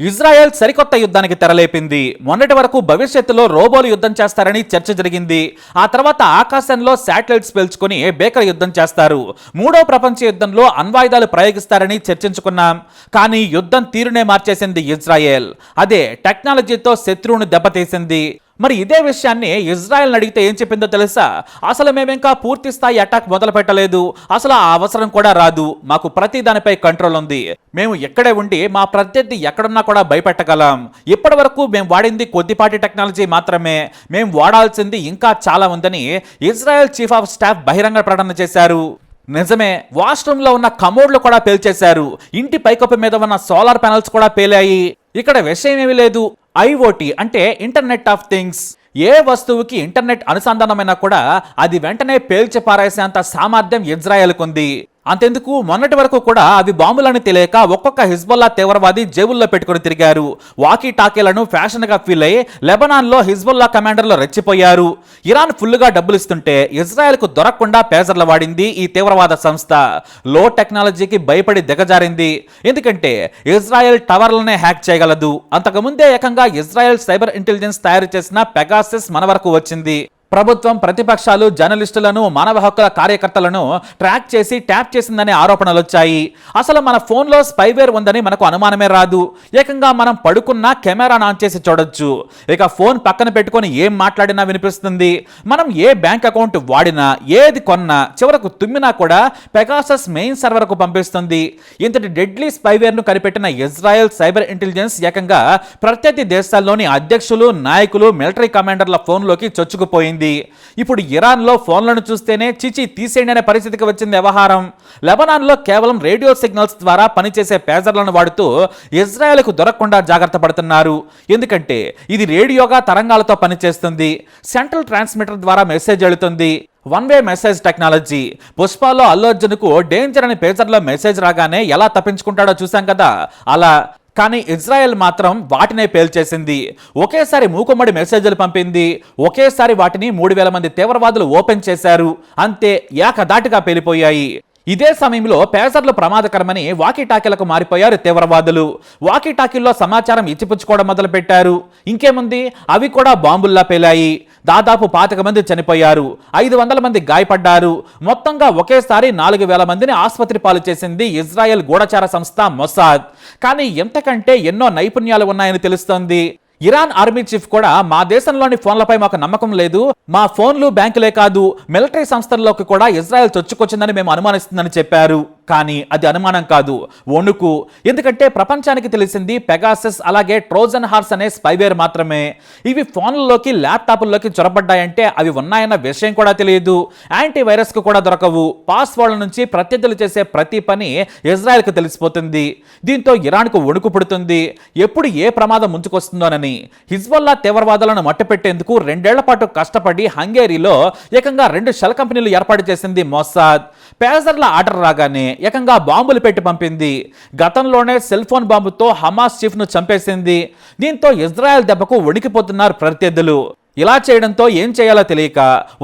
Israel సరికొత్త యుద్ధానికి తెరలేపింది. మొన్నటి వరకు భవిష్యత్తులో రోబోలు యుద్ధం చేస్తారని చర్చ జరిగింది. ఆ తర్వాత ఆకాశంలో శాటిలైట్స్ పేల్చుకుని బేకర్ యుద్ధం చేస్తారు? మూడో ప్రపంచ యుద్ధంలో అణ్వాయుధాలు ప్రయోగిస్తారని చర్చించుకున్నాం. కానీ యుద్ధం తీరునే మార్చేసింది ఇజ్రాయెల్. అదే టెక్నాలజీతో శత్రువును దెబ్బతీసింది. మరి ఇదే విషయాన్ని ఇజ్రాయెల్ని అడిగితే ఏం చెప్పిందో తెలుసా? అసలు మేము ఇంకా పూర్తి స్థాయి అటాక్ మొదలు పెట్టలేదు అసలు ఆ అవసరం కూడా రాదు. మాకు ప్రతి దానిపై కంట్రోల్ ఉంది. మేము ఎక్కడే ఉండి మా ప్రత్యర్థి ఎక్కడున్నా కూడా భయపెట్టగలం. ఇప్పటి వరకు మేము వాడింది కొద్దిపాటి టెక్నాలజీ మాత్రమే. మేము వాడాల్సింది ఇంకా చాలా ఉందని ఇజ్రాయెల్ చీఫ్ ఆఫ్ స్టాఫ్ బహిరంగ ప్రకటన చేశారు. నిజమే వాష్రూమ్లో ఉన్న కమోడ్లు కూడా పేల్చేశారు. ఇంటి పైకప్పు మీద ఉన్న సోలార్ ప్యానల్స్ కూడా పేలాయి. ఇక్కడ విషయం ఏమీ లేదు. ఐఓటీ అంటే ఇంటర్నెట్ ఆఫ్ థింగ్స్. ఏ వస్తువుకి ఇంటర్నెట్ అనుసంధానమైనా కూడా అది వెంటనే పేల్చి పారేసేంత సామర్థ్యం ఇజ్రాయెల్కుంది. అంతెందుకు మొన్నటి వరకు కూడా అవి బాంబులని తెలియక ఒక్కొక్క హిజ్బుల్లా తీవ్రవాది జేబుల్లో పెట్టుకుని తిరిగారు. వాకీ టాకీలను ఫ్యాషన్గా ఫీల్ అయి లెబనాన్లో హిజ్బుల్లా కమాండర్లు రెచ్చిపోయారు. ఇరాన్ ఫుల్గా డబ్బులు ఇస్తుంటే ఇజ్రాయెల్కు దొరకకుండా పేజర్లు వాడింది ఈ తీవ్రవాద సంస్థ. లో టెక్నాలజీకి భయపడి దిగజారింది. ఎందుకంటే ఇజ్రాయెల్ టవర్లనే హ్యాక్ చేయగలదు. అంతకుముందే ఏకంగా ఇజ్రాయెల్ సైబర్ ఇంటెలిజెన్స్ తయారు చేసిన పెగాసిస్ మన వరకు వచ్చింది. ప్రభుత్వం ప్రతిపక్షాలు జర్నలిస్టులను మానవ హక్కుల కార్యకర్తలను ట్రాక్ చేసి ట్యాప్ చేసిందనే ఆరోపణలు వచ్చాయి. అసలు మన ఫోన్లో స్పైవేర్ ఉందని మనకు అనుమానమే రాదు. ఏకంగా మనం పడుకున్న కెమెరాను ఆన్ చేసి చూడొచ్చు. ఇక ఫోన్ పక్కన పెట్టుకొని ఏం మాట్లాడినా వినిపిస్తుంది. మనం ఏ బ్యాంక్ అకౌంట్ వాడినా ఏది కొన్నా చివరకు తుమ్మినా కూడా పెగాసస్ మెయిన్ సర్వర్కు పంపిస్తుంది. ఇంతటి డెడ్లీ స్పైవేర్ను కనిపెట్టిన ఇజ్రాయెల్ సైబర్ ఇంటెలిజెన్స్ ఏకంగా ప్రత్యర్థి దేశాల్లోని అధ్యక్షులు నాయకులు మిలిటరీ కమాండర్ల ఫోన్లోకి చొచ్చుకుపోయింది. ఇప్పుడు ఇరాన్లో ఫోన్లను చూస్తేనే చిచి తీసేయండి అనే పరిస్థితికి వచ్చింది వ్యవహారం. లెబనాన్లో కేవలం రేడియో సిగ్నల్స్ ద్వారా పనిచేసే పేజర్లను వాడుతూ ఇజ్రాయెల్కు దొరకకుండా జాగ్రత్త పడుతున్నారు. ఎందుకంటే ఇది రేడియోగా తరంగాలతో పనిచేస్తుంది. సెంట్రల్ ట్రాన్స్మిటర్ ద్వారా మెసేజ్ వెళుతుంది. One way message technology. పుష్పాలో Allu అర్జున్కు డేంజర్ అనే పేజర్లో మెసేజ్ రాగానే ఎలా తప్పించుకుంటాడో చూసాం కదా. అలా కానీ ఇజ్రాయెల్ మాత్రం వాటినే పేల్చేసింది. ఒకేసారి మూకుమ్మడి మెసేజ్లు పంపింది. ఒకేసారి వాటిని మూడు వేల మంది తీవ్రవాదులు ఓపెన్ చేశారు. అంతే ఏకదాటిగా పేలిపోయాయి. ఇదే సమయంలో పేసర్లు ప్రమాదకరమని వాకీటాకీలకు మారిపోయారు తీవ్రవాదులు. వాకీటాకీల్లో సమాచారం ఇచ్చిపుచ్చుకోవడం మొదలుపెట్టారు. ఇంకేముంది? అవి కూడా బాంబుల్లా పేలాయి. దాదాపు పాతిక మంది చనిపోయారు. ఐదు వందల మంది గాయపడ్డారు. మొత్తంగా ఒకేసారి నాలుగు వేల మందిని ఆసుపత్రి పాలు చేసింది ఇజ్రాయెల్ గూఢచార సంస్థ మొసాద్. కానీ ఎంతకంటే ఎన్నో నైపుణ్యాలు ఉన్నాయని తెలుస్తోంది. ఇరాన్ ఆర్మీ చీఫ్ కూడా మా దేశంలోని ఫోన్లపై మాకు నమ్మకం లేదు. మా ఫోన్లు బ్యాంకులే కాదు. మిలిటరీ సంస్థల్లోకి కూడా ఇజ్రాయెల్ చొచ్చుకొచ్చిందని మేము అనుమానిస్తుందని చెప్పారు. కానీ అది అనుమానం కాదు. వణుకు. ఎందుకంటే ప్రపంచానికి తెలిసింది పెగాసస్ అలాగే ట్రోజన్ హార్స్ అనే స్పైవేర్ మాత్రమే. ఇవి ఫోన్లలోకి ల్యాప్టాప్ల్లోకి చొరబడ్డాయంటే అవి ఉన్నాయన్న విషయం కూడా తెలియదు. యాంటీ వైరస్కు కూడా దొరకవు. పాస్వర్డ్ల నుంచి ప్రత్యర్థులు చేసే ప్రతి పని ఇజ్రాయెల్కు తెలిసిపోతుంది. దీంతో ఇరాన్కు వణుకు పుడుతుంది. ఎప్పుడు ఏ ప్రమాదం ముంచుకొస్తుందోనని. హిజ్బల్లా తీవ్రవాదులను మట్టుపెట్టేందుకు రెండేళ్ళ పాటు కష్టపడి హంగేరీలో ఏకంగా రెండు షెల్ కంపెనీలు ఏర్పాటు చేసింది మొసాద్. పేజర్ల ఆర్డర్ రాగానే ఏకంగా బాంబులు పెట్టి పంపింది. గతంలోనే సెల్ ఫోన్ బాంబుతో హమాస్ చీఫ్ను చంపేసింది. దీంతో ఇజ్రాయెల్ దెబ్బకు వణికిపోతున్నారు ప్రత్యర్థులు. ఇలా చేయడంతో ఏం చేయాలో తెలియక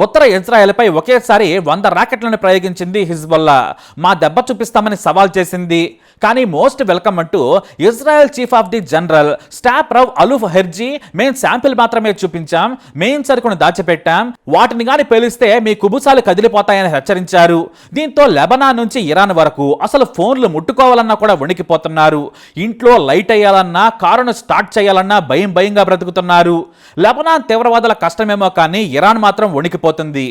ఉత్తర ఇజ్రాయెల్పై ఒకేసారి వంద రాకెట్లను ప్రయోగించింది హిజ్బుల్లా. మా దెబ్బ చూపిస్తామని సవాల్ చేసింది. కానీ మోస్ట్ వెల్కమ్ అంటూ Israel chief of the general staff Rav Aluf Herzi మేం శాంపిల్ మాత్రమే చూపించాం మెయిన్ సరుకును దాచిపెట్టాం వాటిని గాని పేలిస్తే మీ కుబుసాలు కదిలిపోతాయని హెచ్చరించారు. దీంతో లెబనాన్ నుంచి ఇరాన్ వరకు అసలు ఫోన్లు ముట్టుకోవాలన్నా కూడా వణికిపోతున్నారు. ఇంట్లో లైట్ అయ్యాలన్నా కారును స్టార్ట్ చేయాలన్నా భయం భయంగా బ్రతుకుతున్నారు. లెబనాన్ ప్రమాదాల కష్టమేమో కానీ ఇరాన్ మాత్రం వణికిపోతుంది.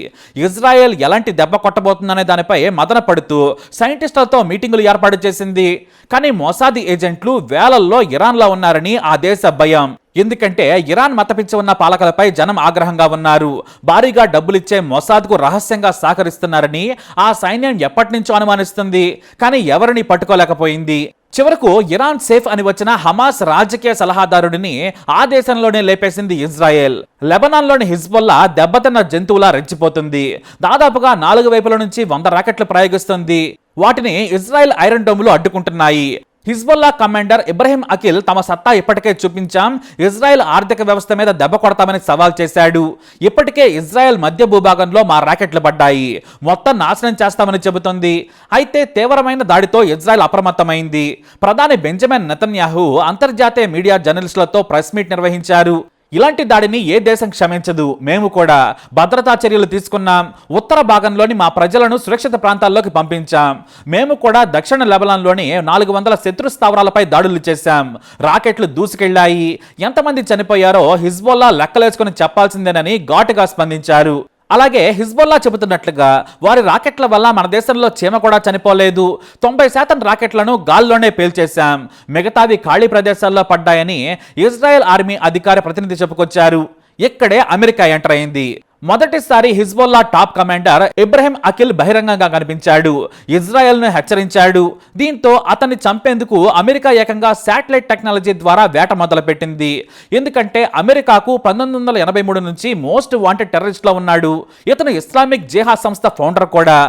ఇజ్రాయెల్ ఎలాంటి దెబ్బ కొట్టబోతుందనే దానిపై మదన పడుతూ సైంటిస్టులతో మీటింగులు ఏర్పాటు చేసింది. కానీ మోసాది ఏజెంట్లు వేలల్లో ఇరాన్లో ఉన్నారని ఆ దేశ భయం. ఎందుకంటే ఇరాన్ మతపిచ్చి ఉన్న పాలకలపై జనం ఆగ్రహంగా ఉన్నారు. భారీగా డబ్బులిచ్చే మొసాద్కు రహస్యంగా సహకరిస్తున్నారని ఆ సైన్యం ఎప్పటి నుంచో అనుమానిస్తుంది. కానీ ఎవరిని పట్టుకోలేకపోయింది. చివరకు ఇరాన్ సేఫ్ అని వచ్చిన హమాస్ రాజకీయ సలహాదారుడిని ఆ దేశంలోనే లేపేసింది ఇజ్రాయెల్. లెబనాన్లోని హిజ్బుల్లా దెబ్బతిన్న జంతువులా రెచ్చిపోతుంది. దాదాపుగా నాలుగు వైపుల నుంచి వంద రాకెట్లు ప్రయోగిస్తుంది. వాటిని ఇజ్రాయెల్ ఐరన్ డోమ్లు అడ్డుకుంటున్నాయి. హిజ్బుల్లా కమాండర్ ఇబ్రహీం అఖిల్ తమ సత్తా ఇప్పటికే చూపించాం. ఇజ్రాయెల్ ఆర్థిక వ్యవస్థ మీద దెబ్బ కొడతామని సవాల్ చేశాడు. ఇప్పటికే ఇజ్రాయెల్ మధ్య భూభాగంలో మా రాకెట్లు పడ్డాయి. మొత్తం నాశనం చేస్తామని చెబుతోంది. అయితే తీవ్రమైన దాడితో ఇజ్రాయెల్ అప్రమత్తమైంది. ప్రధాని బెంజమిన్ నెతన్యాహు అంతర్జాతీయ మీడియా జర్నలిస్టులతో ప్రెస్ మీట్ నిర్వహించారు. ఇలాంటి దాడిని ఏ దేశం క్షమించదు. మేము కూడా భద్రతా చర్యలు తీసుకున్నాం ఉత్తర భాగంలోని మా ప్రజలను సురక్షిత ప్రాంతాల్లోకి పంపించాం. మేము కూడా దక్షిణ లెబనాన్లోని నాలుగు వందల శత్రు స్థావరాలపై దాడులు చేశాం. రాకెట్లు దూసుకెళ్ళాయి. ఎంతమంది చనిపోయారో హిజ్బోల్లా లెక్కలేసుకుని చెప్పాల్సిందేనని ఘాటుగా స్పందించారు. అలాగే హిజ్బుల్లా చెబుతున్నట్లుగా వారి రాకెట్ల వల్ల మన దేశంలో చీమ కూడా చనిపోలేదు. తొంభై శాతం రాకెట్లను గాల్లోనే పేల్చేశాం. మిగతావి ఖాళీ ప్రదేశాల్లో పడ్డాయని ఇజ్రాయెల్ ఆర్మీ అధికార ప్రతినిధి చెప్పుకొచ్చారు. ఇక్కడే అమెరికా ఎంటర్ అయింది. మొదటిసారి Hezbollah top commander Ibrahim Aqil బహిరంగంగా కనిపించాడు. ఇజ్రాయెల్ను హెచ్చరించాడు. దీంతో అతన్ని చంపేందుకు అమెరికా ఏకంగా శాటిలైట్ టెక్నాలజీ ద్వారా వేట మొదలుపెట్టింది. ఎందుకంటే అమెరికాకు పంతొమ్మిది వందల ఎనభై మూడు నుంచి మోస్ట్ వాంటెడ్ టెర్రరిస్ట్లో ఉన్నాడు. ఇతను ఇస్లామిక్ జిహాద్ సంస్థ ఫౌండర్ కూడా.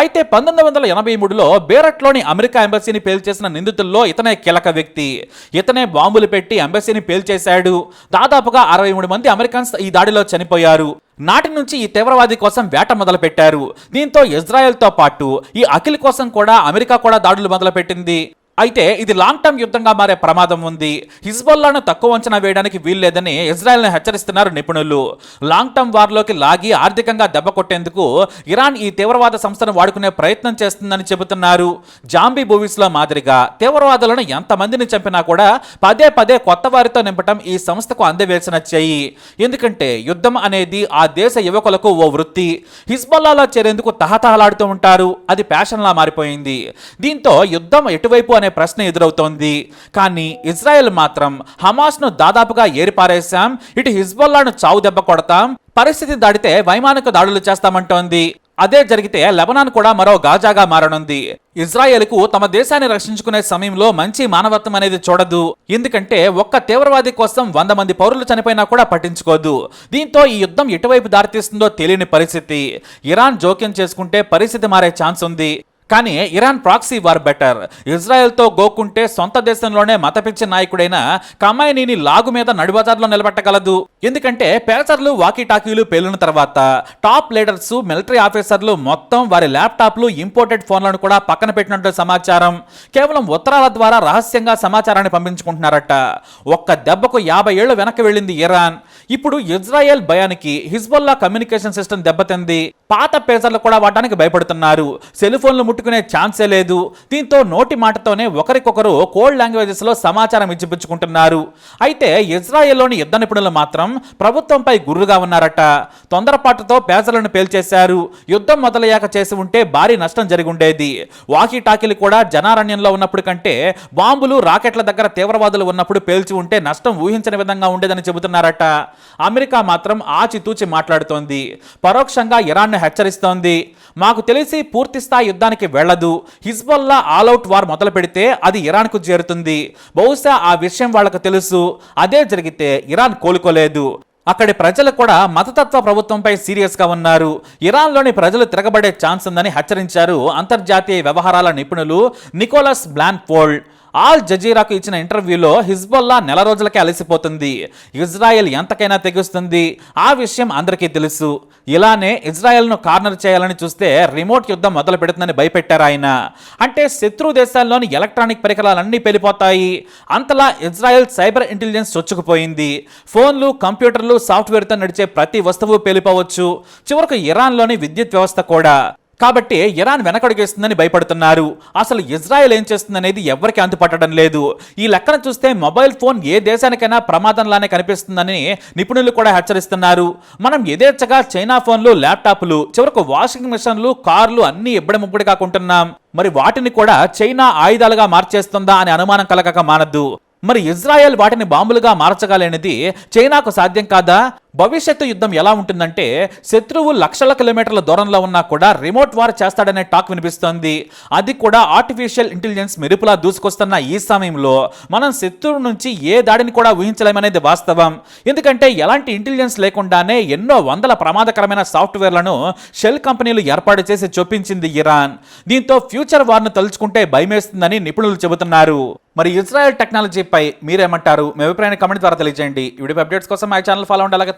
అయితే పంతొమ్మిది వందల ఎనభై మూడులో బేరట్లోని అమెరికా ఎంబసీని పేల్చేసిన నిందితుల్లో ఇతనే కీలక వ్యక్తి. ఇతనే బాంబులు పెట్టి ఎంబసీని పేల్చేశాడు. దాదాపుగా అరవై మూడు మంది అమెరికన్స్ ఈ దాడిలో చనిపోయారు. నాటి నుంచి ఈ తీవ్రవాది కోసం వేట మొదలుపెట్టారు. దీంతో ఇజ్రాయెల్తో పాటు ఈ అఖిల్ కోసం కూడా అమెరికా కూడా దాడులు మొదలుపెట్టింది. అయితే ఇది లాంగ్ టర్మ్ యుద్ధంగా మారే ప్రమాదం ఉంది. హిజ్బుల్లాను తక్కువ అంచనా వేయడానికి వీల్లేదని ఇజ్రాయెల్ను హెచ్చరిస్తున్నారు నిపుణులు. లాంగ్ టర్మ్ వార్లోకి లాగి ఆర్థికంగా దెబ్బ కొట్టేందుకు ఇరాన్ ఈ తీవ్రవాద సంస్థను వాడుకునే ప్రయత్నం చేస్తుందని చెబుతున్నారు. జాంబీ మూవీస్లో మాదిరిగా తీవ్రవాదులను ఎంతమందిని చంపినా కూడా పదే పదే కొత్త వారితో నింపటం ఈ సంస్థకు అందవేసిన చెయ్యి ఎందుకంటే యుద్ధం అనేది ఆ దేశ యువకులకు ఓ వృత్తి. హిజ్బుల్లాలో చేరేందుకు తహతహలాడుతూ ఉంటారు. అది ప్యాషన్లా మారిపోయింది. దీంతో యుద్ధం ఎటువైపు అనే ప్రశ్న ఎదురవుతోంది. కానీ ఇజ్రాయెల్ మాత్రం హమాస్ను దాదాపుగా ఏరిపారేశాం. ఇటు హిజ్బుల్లాను చావు దెబ్బ కొడతాం. పరిస్థితి దాడితే వైమానిక దాడులు చేస్తామంటోంది. అదే జరిగితే లెబనాన్ కూడా మరో గాజాగా మారనుంది. ఇజ్రాయెల్కు తమ దేశాన్ని రక్షించుకునే సమయంలో మంచి మానవత్వం అనేది చూడదు. ఎందుకంటే ఒక్క తీవ్రవాది కోసం వంద మంది పౌరులు చనిపోయినా కూడా పట్టించుకోదు. దీంతో ఈ యుద్ధం ఎటువైపు దారితీస్తుందో తెలియని పరిస్థితి. ఇరాన్ జోక్యం చేసుకుంటే పరిస్థితి మారే ఛాన్స్ ఉంది. కానీ ఇరాన్ ప్రాక్సీ వార్ బెటర్. ఇజ్రాయెల్తో గోకుంటే సొంత దేశంలోనే మతపిచ్చి నాయకుడైన కమాయినీని లాగు మీద నడిబజార్లో నిలబెట్టగలదు. ఎందుకంటే పేసర్లు వాకీ టాకీలు పేలిన తర్వాత టాప్ లీడర్స్ మిలిటరీ ఆఫీసర్లు మొత్తం వారి ల్యాప్టాప్లు ఇంపోర్టెడ్ ఫోన్లను కూడా పక్కన పెట్టినట్టు సమాచారం. కేవలం ఉత్తరాల ద్వారా రహస్యంగా సమాచారాన్ని పంపించుకుంటున్నారట. ఒక్క దెబ్బకు యాభై ఏళ్ళు వెనక్కి వెళ్ళింది ఇరాన్. ఇప్పుడు ఇజ్రాయెల్ భయానికి హిజ్బుల్లా కమ్యూనికేషన్ సిస్టమ్ దెబ్బతింది. పాత పేసర్లు కూడా వాడడానికి భయపడుతున్నారు. సెల్ ఫోన్లు ముట్టుకునే ఛాన్సే లేదు. దీంతో నోటి మాటతోనే ఒకరికొకరు కోల్డ్ లాంగ్వేజెస్లో సమాచారం ఇచ్చిపుచ్చుకుంటున్నారు అయితే ఇజ్రాయెల్లోని యుద్ధ నిపుణులు మాత్రం ప్రభుత్వంపై గుర్రుగా ఉన్నారట. తొందరపాటుతో పేదలను పేల్చేశారు. యుద్ధం మొదలయ్యాక చేసి ఉంటే భారీ నష్టం జరిగి ఉండేది. వాకీ టాకీలు కూడా జనారణ్యంలో ఉన్నప్పుడు కంటే బాంబులు రాకెట్ల దగ్గర తీవ్రవాదులు ఉన్నప్పుడు పేల్చి ఉంటే నష్టం ఊహించని విధంగా ఉండేదని చెబుతున్నారట. అమెరికా మాత్రం ఆచితూచి మాట్లాడుతోంది. పరోక్షంగా ఇరాన్ను హెచ్చరిస్తోంది. మాకు తెలిసి పూర్తి స్థాయి యుద్ధానికి వెళ్ళదు. హిజ్బల్లా ఆల్అవుట్ వార్ మొదలు పెడితే అది ఇరాన్కు చేరుతుంది. బహుశా ఆ విషయం వాళ్ళకు తెలుసు. అదే జరిగితే ఇరాన్ కోలుకోలేదు. అక్కడి ప్రజలు కూడా మతతత్వ ప్రభుత్వంపై సీరియస్గా ఉన్నారు. ఇరాన్లోని ప్రజలు తిరగబడే ఛాన్స్ ఉందని హెచ్చరించారు అంతర్జాతీయ వ్యవహారాల నిపుణులు నికోలస్ బ్లాన్ఫోల్డ్. ఆల్ జజీరాకు ఇచ్చిన ఇంటర్వ్యూలో హిజ్బుల్లా నెల రోజులకే అలసిపోతుంది. ఇజ్రాయెల్ ఎంతకైనా తెగుస్తుంది. ఆ విషయం అందరికీ తెలుసు. ఇలానే ఇజ్రాయెల్ను కార్నర్ చేయాలని చూస్తే రిమోట్ యుద్ధం మొదలు పెడుతుందని భయపెట్టారు ఆయన. అంటే శత్రు దేశాల్లోని ఎలక్ట్రానిక్ పరికరాలన్నీ పెరిపోతాయి అంతలా ఇజ్రాయెల్ సైబర్ ఇంటెలిజెన్స్ చొచ్చుకుపోయింది. ఫోన్లు కంప్యూటర్లు సాఫ్ట్వేర్తో నడిచే ప్రతి వస్తువు పేలిపోవచ్చు. చివరకు ఇరాన్లోని విద్యుత్ వ్యవస్థ కూడా. కాబట్టి ఇరాన్ వెనకడుగేస్తుందని భయపడుతున్నారు. అసలు ఇజ్రాయెల్ ఏం చేస్తుందనేది ఎవరికి అంతుపట్టడం లేదు. ఈ లెక్కన చూస్తే మొబైల్ ఫోన్ ఏ దేశానికైనా ప్రమాదంలానే కనిపిస్తుందని నిపుణులు కూడా హెచ్చరిస్తున్నారు. మనం యథేచ్ఛగా చైనా ఫోన్లు ల్యాప్టాప్లు చివరకు వాషింగ్ మిషన్లు కార్లు అన్ని ఇబ్బడి కాకుంటున్నాం. మరి వాటిని కూడా చైనా ఆయుధాలుగా మార్చేస్తుందా అనే అనుమానం కలగక మానద్దు. మరి ఇజ్రాయెల్ వాటిని బాంబులుగా మార్చగలనేది చైనాకు సాధ్యం కాదా? భవిష్యత్తు యుద్ధం ఎలా ఉంటుందంటే శత్రువు లక్షల కిలోమీటర్ల దూరంలో ఉన్నా కూడా రిమోట్ వార్ చేస్తాడనే టాక్ వినిపిస్తోంది. అది కూడా ఆర్టిఫిషియల్ ఇంటెలిజెన్స్ మెరుపులా దూసుకొస్తున్న ఈ సమయంలో మనం శత్రువు నుంచి ఏ దాడిని కూడా ఊహించలేమనేది వాస్తవం. ఎందుకంటే ఎలాంటి ఇంటెలిజెన్స్ లేకుండానే ఎన్నో వందల ప్రమాదకరమైన సాఫ్ట్వేర్లను షెల్ కంపెనీలు ఏర్పాటు చేసి చొప్పించింది ఇరాన్. దీంతో ఫ్యూచర్ వార్ను తలుచుకుంటే భయమేస్తుందని నిపుణులు చెబుతున్నారు. మరి ఇజ్రాయెల్ టెక్నాలజీపై మీరేమంటారు? మీ అభిప్రాయాన్ని కమెంట్ ద్వారా తెలియజేయండి. వీడియో అప్డేట్స్ కోసం మా ఛానల్ ఫాలో ఉండాలి